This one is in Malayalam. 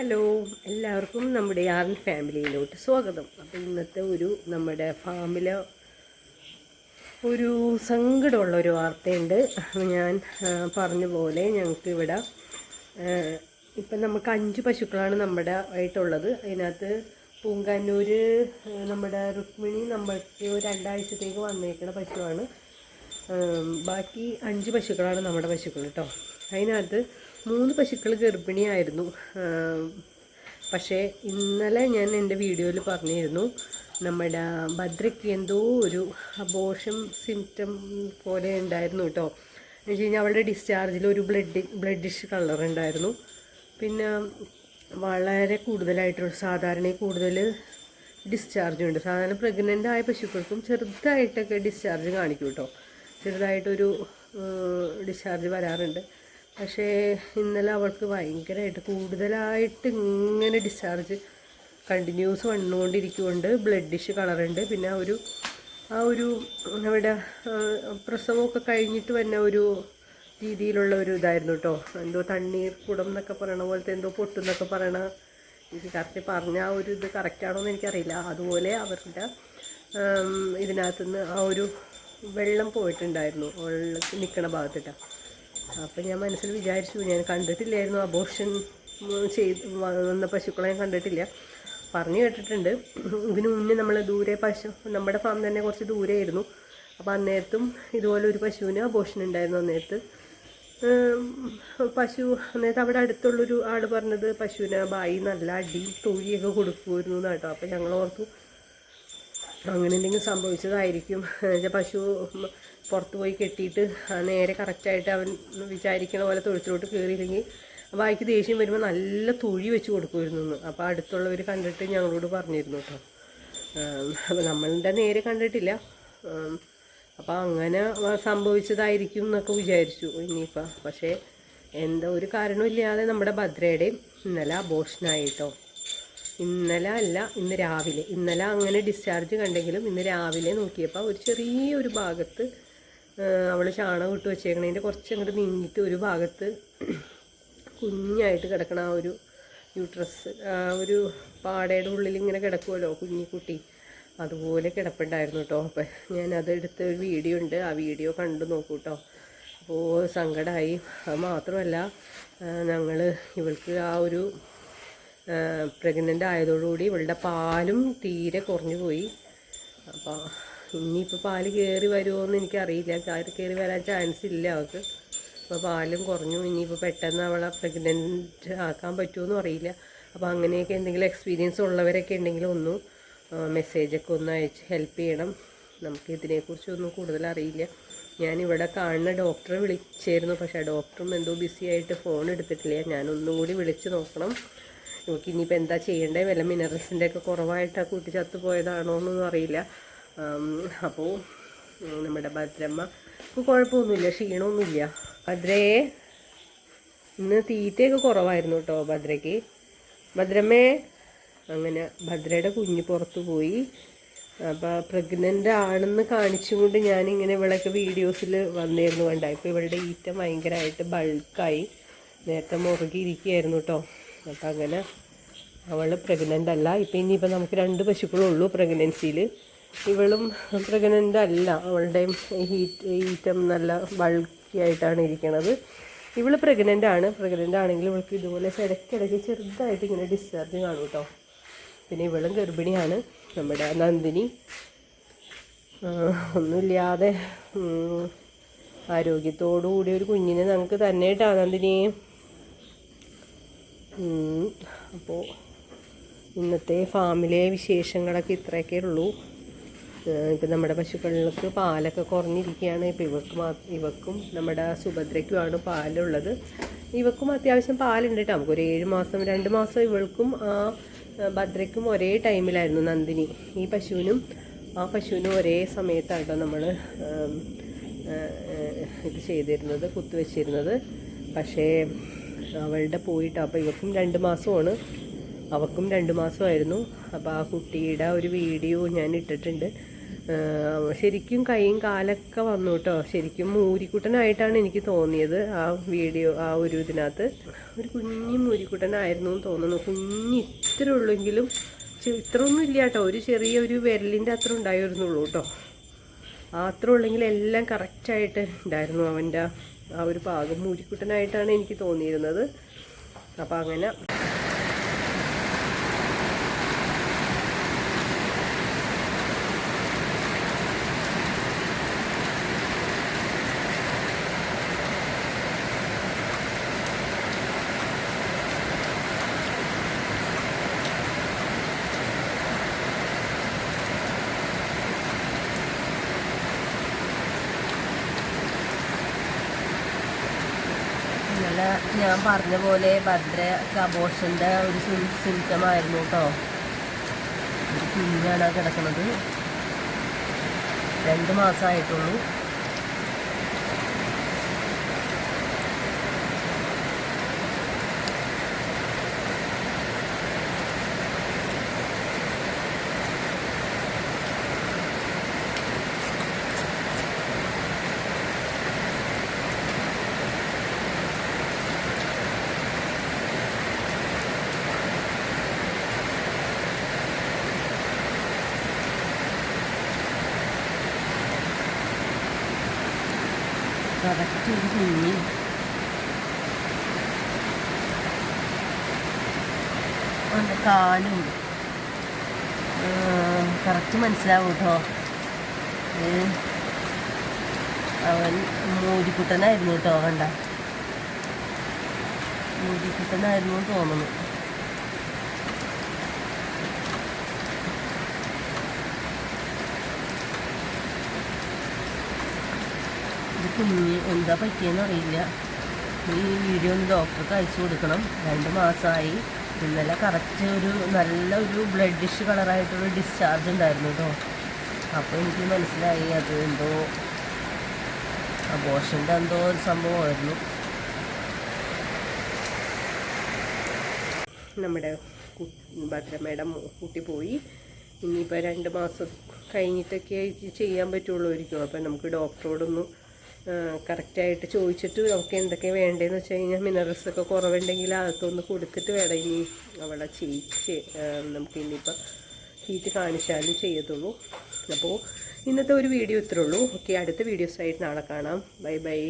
ഹലോ എല്ലാവർക്കും നമ്മുടെ ആർൻ ഫാമിലിയിലോട്ട് സ്വാഗതം. അപ്പോൾ ഇന്നത്തെ ഒരു നമ്മുടെ ഫാമിലെ ഒരു സങ്കടമുള്ള ഒരു വാർത്തയുണ്ട്. ഞാൻ പറഞ്ഞ പോലെ ഞങ്ങൾക്ക് ഇവിടെ ഇപ്പം നമുക്ക് അഞ്ച് പശുക്കളാണ് നമ്മുടെ ആയിട്ടുള്ളത്. അതിനകത്ത് പൂങ്കാനൂർ നമ്മുടെ രുക്മിണി നമ്മൾക്ക് രണ്ടാഴ്ചത്തേക്ക് വന്നേക്കുന്ന പശുവാണ്. ബാക്കി അഞ്ച് പശുക്കളാണ് നമ്മുടെ പശുക്കൾ കേട്ടോ. അതിനകത്ത് മൂന്ന് പശുക്കൾ ഗർഭിണിയായിരുന്നു. പക്ഷേ ഇന്നലെ ഞാൻ എന്റെ വീഡിയോയിൽ പറഞ്ഞിരുന്നു നമ്മുടെ ഭദ്രയ്ക്ക് എന്തോ ഒരു അബോഷം സിംറ്റം പോലെ ഉണ്ടായിരുന്നു കേട്ടോ. എന്ന് വെച്ച് കഴിഞ്ഞാൽ അവളുടെ ഡിസ്ചാർജിൽ ഒരു ബ്ലഡ് ബ്ലഡിഷ് കളർ ഉണ്ടായിരുന്നു. പിന്നെ വളരെ കൂടുതലായിട്ടുള്ള സാധാരണ കൂടുതൽ ഡിസ്ചാർജ് ഉണ്ട്. സാധാരണ പ്രഗ്നന്റ് ആയ പശുക്കൾക്കും ചെറുതായിട്ടൊക്കെ ഡിസ്ചാർജ് കാണിക്കും കേട്ടോ. ചെറുതായിട്ടൊരു ഡിസ്ചാർജ് വരാറുണ്ട്. പക്ഷേ ഇന്നലെ അവൾക്ക് ഭയങ്കരമായിട്ട് കൂടുതലായിട്ട് ഇങ്ങനെ ഡിസ്ചാർജ് കണ്ടിന്യൂസ് വന്നുകൊണ്ടിരിക്കുകൊണ്ട് ബ്ലഡിഷ് കളറുണ്ട് പിന്നെ ഒരു ആ ഒരു ആ, പ്രസവമൊക്കെ കഴിഞ്ഞിട്ട് വന്ന ഒരു രീതിയിലുള്ള ഒരു ഇതായിരുന്നു കേട്ടോ എന്തോ തണ്ണീർ കുടം എന്നൊക്കെ പറയണ പോലത്തെ എന്തോ പൊട്ടുന്നൊക്കെ പറയണ എനിക്ക് കറക്റ്റ് പറഞ്ഞ ആ ഒരു ഇത് കറക്റ്റാണോ എന്ന് എനിക്കറിയില്ല. അതുപോലെ അവരുടെ ഇതിനകത്തുനിന്ന് ആ ഒരു വെള്ളം പോയിട്ടുണ്ടായിരുന്നു. നിൽക്കണ ഭാഗത്തിട്ടാണ് അപ്പം ഞാൻ മനസ്സിൽ വിചാരിച്ചു ഞാൻ കണ്ടിട്ടില്ലായിരുന്നു അബോഷൻ ചെയ്ത് വന്ന പശുക്കളെ ഞാൻ കണ്ടിട്ടില്ല. പറഞ്ഞു കേട്ടിട്ടുണ്ട്. ഇതിനു മുന്നേ നമ്മൾ ദൂരെ പശു നമ്മുടെ ഫാം തന്നെ കുറച്ച് ദൂരെയായിരുന്നു. അപ്പോൾ അന്നേരത്തും ഇതുപോലെ ഒരു പശുവിന് അബോഷൻ ഉണ്ടായിരുന്നു അന്നേരത്ത്. പശു അന്നേരത്ത് അവിടെ അടുത്തുള്ളൊരു ആൾ പറഞ്ഞത് പശുവിന് ബായി നല്ല അടി തൊഴിയൊക്കെ കൊടുക്കുമായിരുന്നു കേട്ടോ അപ്പം ഞങ്ങൾ ഓർത്തു അങ്ങനെ എന്തെങ്കിലും സംഭവിച്ചതായിരിക്കും. പശു പുറത്ത് പോയി കെട്ടിയിട്ട് നേരെ കറക്റ്റായിട്ട് അവൻ വിചാരിക്കണ പോലെ തൊഴുത്തിലോട്ട് കയറിയില്ലെങ്കിൽ അപ്പോൾ അയക്ക് ദേഷ്യം വരുമ്പോൾ നല്ല തൊഴി വെച്ച് കൊടുക്കുമായിരുന്നു എന്ന് അപ്പോൾ അടുത്തുള്ളവർ കണ്ടിട്ട് ഞങ്ങളോട് പറഞ്ഞിരുന്നു കേട്ടോ. അപ്പോൾ നമ്മളുടെ നേരെ കണ്ടിട്ടില്ല. അപ്പോൾ അങ്ങനെ സംഭവിച്ചതായിരിക്കും എന്നൊക്കെ വിചാരിച്ചു ഇനിയിപ്പോൾ പക്ഷേ എന്താ ഒരു കാരണമില്ലാതെ നമ്മുടെ ഭദ്രയുടെയും ഇന്നലെ അബോഷനായിട്ടോ ഇന്നലെ അല്ല ഇന്ന് രാവിലെ. ഇന്നലെ അങ്ങനെ ഡിസ്ചാർജ് കണ്ടെങ്കിലും ഇന്ന് രാവിലെ നോക്കിയപ്പോൾ ഒരു ചെറിയൊരു ഭാഗത്ത് അവൾ ചാണകം ഇട്ട് വെച്ചേക്കണതിന്റെ കുറച്ച് അങ്ങോട്ട് നീങ്ങിയിട്ട് ഒരു ഭാഗത്ത് കുഞ്ഞായിട്ട് കിടക്കണ ആ ഒരു യൂട്രസ് ആ ഒരു പാടയുടെ ഉള്ളിൽ ഇങ്ങനെ കിടക്കുമല്ലോ കുഞ്ഞിക്കുട്ടി. അതുപോലെ കിടപ്പുണ്ടായിരുന്നു കേട്ടോ അപ്പം ഞാനത് എടുത്ത ഒരു വീഡിയോ ഉണ്ട്. ആ വീഡിയോ കണ്ടു നോക്കൂ കേട്ടോ അപ്പോൾ സങ്കടമായി അത് മാത്രമല്ല ഞങ്ങൾ ഇവൾക്ക് ആ ഒരു പ്രഗ്നന്റ് ആയതോടുകൂടി ഇവളുടെ പാലും തീരെ കുറഞ്ഞു പോയി. അപ്പോൾ ഇനിയിപ്പോൾ പാൽ കയറി വരുമോ എന്ന് എനിക്കറിയില്ല കയറി വരാൻ ചാൻസ് ഇല്ല അവൾക്ക് അപ്പോൾ പാലും കുറഞ്ഞു. ഇനിയിപ്പോൾ പെട്ടെന്ന് അവളെ പ്രഗ്നന്റ് ആക്കാൻ പറ്റുമെന്നും അറിയില്ല. അപ്പോൾ അങ്ങനെയൊക്കെ എന്തെങ്കിലും എക്സ്പീരിയൻസ് ഉള്ളവരൊക്കെ ഉണ്ടെങ്കിൽ ഒന്ന് മെസ്സേജൊക്കെ ഒന്ന് അയച്ച് ഹെൽപ്പ് ചെയ്യണം. നമുക്ക് ഇതിനെക്കുറിച്ചൊന്നും കൂടുതൽ അറിയില്ല. ഞാനിവിടെ കാണുന്ന ഡോക്ടറെ വിളിച്ചായിരുന്നു. പക്ഷേ ഡോക്ടറും എന്തോ ബിസി ആയിട്ട് ഫോൺ എടുത്തിട്ടില്ല. ഞാനൊന്നും കൂടി വിളിച്ച് നോക്കണം. നമുക്ക് ഇനിയിപ്പോൾ എന്താ ചെയ്യേണ്ടത് വല്ല മിനറൽസിന്റെ ഒക്കെ കുറവായിട്ട് ആ ചത്തുപോയതാണോ എന്നൊന്നും അറിയില്ല. അപ്പോൾ നമ്മുടെ ഭദ്രമ്മ. കുഴപ്പമൊന്നുമില്ല ക്ഷീണമൊന്നുമില്ല. ഭദ്രയെ ഇന്ന് തീറ്റയൊക്കെ കുറവായിരുന്നു കേട്ടോ ഭദ്രയ്ക്ക്. ഭദ്രമ്മേ അങ്ങനെ ഭദ്രയുടെ കുഞ്ഞ് പുറത്തു പോയി. അപ്പോൾ പ്രഗ്നന്റ് ആണെന്ന് കാണിച്ചുകൊണ്ട് ഞാനിങ്ങനെ ഇവളൊക്കെ വീഡിയോസിൽ വന്നിരുന്നു കണ്ട. ഇപ്പോൾ ഇവളുടെ ഈറ്റ ഭയങ്കരമായിട്ട് ബൾക്കായി നേരത്തെ മുറുകിയിരിക്കുകയായിരുന്നു കേട്ടോ അപ്പം അങ്ങനെ അവൾ പ്രഗ്നന്റ് അല്ല. ഇപ്പം ഇനിയിപ്പോൾ നമുക്ക് രണ്ട് പശുക്കളുള്ളൂ പ്രഗ്നൻസിയിൽ ഇവളും പ്രഗ്നന്റ് അല്ല. അവളുടെയും ഹീറ്റ് ഈറ്റം നല്ല ബൾക്കി ആയിട്ടാണ് ഇരിക്കുന്നത് ഇവൾ പ്രഗ്നന്റ് ആണ്. പ്രഗ്നന്റ് ആണെങ്കിൽ ഇവൾക്ക് ഇതുപോലെ ഇടയ്ക്കിടയ്ക്ക് ചെറുതായിട്ട് ഇങ്ങനെ ഡിസ്ചാർജ് കാണും കേട്ടോ പിന്നെ ഇവളും ഗർഭിണിയാണ്. നമ്മുടെ നന്ദിനി ഒന്നുമില്ലാതെ ആരോഗ്യത്തോടുകൂടി ആരോഗ്യത്തോടു കൂടി ഒരു കുഞ്ഞിനെ നമുക്ക് തന്നെ കേട്ടോ നന്ദിനി അപ്പോൾ ഇന്നത്തെ ഫാമിലെ വിശേഷങ്ങളൊക്കെ ഇത്രയൊക്കെ ഉള്ളൂ. ഇപ്പം നമ്മുടെ പശുക്കൾക്ക് പാലൊക്കെ കുറഞ്ഞിരിക്കുകയാണ്. ഇപ്പം ഇവക്ക് മാ ഇവക്കും നമ്മുടെ സുഭദ്രയ്ക്കുമാണ് പാലുള്ളത്. ഇവക്കും അത്യാവശ്യം പാലുണ്ട് കേട്ടോ നമുക്കൊരു ഏഴ് മാസം രണ്ട് മാസം ഇവൾക്കും ആ ഭദ്രയ്ക്കും ഒരേ ടൈമിലായിരുന്നു നന്ദിനി. ഈ പശുവിനും ആ പശുവിനും ഒരേ സമയത്താണ് കേട്ടോ നമ്മൾ ഇത് ചെയ്തിരുന്നത് കുത്തുവെച്ചിരുന്നത് പക്ഷേ അവളുടെ പോയിട്ട് അപ്പോൾ ഇവക്കും രണ്ട് മാസമാണ്. അവക്കും രണ്ട് മാസമായിരുന്നു. അപ്പോൾ ആ കുട്ടിയുടെ ഒരു വീഡിയോ ഞാൻ ഇട്ടിട്ടുണ്ട്. ശരിക്കും കൈയും കാലൊക്കെ വന്നു കേട്ടോ ശരിക്കും മൂരിക്കുട്ടനായിട്ടാണ് എനിക്ക് തോന്നിയത് ആ വീഡിയോ ആ ഒരു ഇതിനകത്ത്. ഒരു കുഞ്ഞു മൂരിക്കുട്ടനായിരുന്നു എന്ന് തോന്നുന്നു. കുഞ്ഞ് ഇത്ര ഉള്ളെങ്കിലും ഇത്രയൊന്നും ഇല്ല കേട്ടോ ഒരു ചെറിയ ഒരു വിരലിന്റെ അത്ര ഉണ്ടായിരുന്നുള്ളൂ കേട്ടോ അത്ര ഉള്ളെങ്കിൽ എല്ലാം കറക്റ്റായിട്ട് ഉണ്ടായിരുന്നു അവന്റെ ആ ഒരു പാകം മൂരിക്കുട്ടനായിട്ടാണ് എനിക്ക് തോന്നിയിരുന്നത്. അപ്പം അങ്ങനെ ഇന്നലെ ഞാൻ പറഞ്ഞ പോലെ ഭദ്ര അബോഷന്റെ ഒരു സിംറ്റം ആയിരുന്നു കേട്ടോ. കുഞ്ഞാണ് കിടക്കുന്നത്. രണ്ട് മാസമായിട്ടുള്ളൂ. ഒരു കുഞ്ഞി ഒന്ന് കാലും കറക്റ്റ് മനസ്സിലാവും കേട്ടോ അവൻ മൂരിക്കുട്ടനായിരുന്നു കേട്ടോ കണ്ട? മൂരിക്കുട്ടനായിരുന്നു തോന്നുന്നു. കുഞ്ഞ് എന്താ പറ്റിയെന്ന് അറിയില്ല. ഈ വീഡിയോ ഒന്ന് ഡോക്ടർക്ക് അയച്ചു കൊടുക്കണം. രണ്ട് മാസമായി. ഇന്നലെ കറക്റ്റ് ഒരു നല്ല ഒരു ബ്ലഡിഷ് കളറായിട്ടുള്ള ഡിസ്ചാർജ് ഉണ്ടായിരുന്നു കേട്ടോ അപ്പോൾ എനിക്ക് മനസ്സിലായി അത് എന്തോ അബോഷന്റെ എന്തോ ഒരു സംഭവമായിരുന്നു. നമ്മുടെ ഭദ്രമ്മയുടെ കുട്ടി പോയി. ഇനിയിപ്പോൾ രണ്ട് മാസം കഴിഞ്ഞിട്ടൊക്കെ ചെയ്യാൻ പറ്റുള്ളൂ പറ്റുള്ളൂയിരിക്കും അപ്പം നമുക്ക് ഡോക്ടറോടൊന്ന് കറക്റ്റായിട്ട് ചോദിച്ചിട്ട് നമുക്ക് എന്തൊക്കെ വേണ്ടതെന്ന് വെച്ച് കഴിഞ്ഞാൽ മിനറൽസ് ഒക്കെ കുറവുണ്ടെങ്കിൽ അതൊക്കെ കൊടുത്തിട്ട് വേണം ഇനി അവളെ ചെയ്യിച്ച് നമുക്ക് ഇനിയിപ്പോൾ ഹീറ്റ് കാണിച്ചാലും ചെയ്യത്തുള്ളൂ. അപ്പോൾ ഇന്നത്തെ ഒരു വീഡിയോ ഇത്രയുള്ളൂ ഓക്കെ അടുത്ത വീഡിയോസായിട്ട് നാളെ കാണാം. Bye bye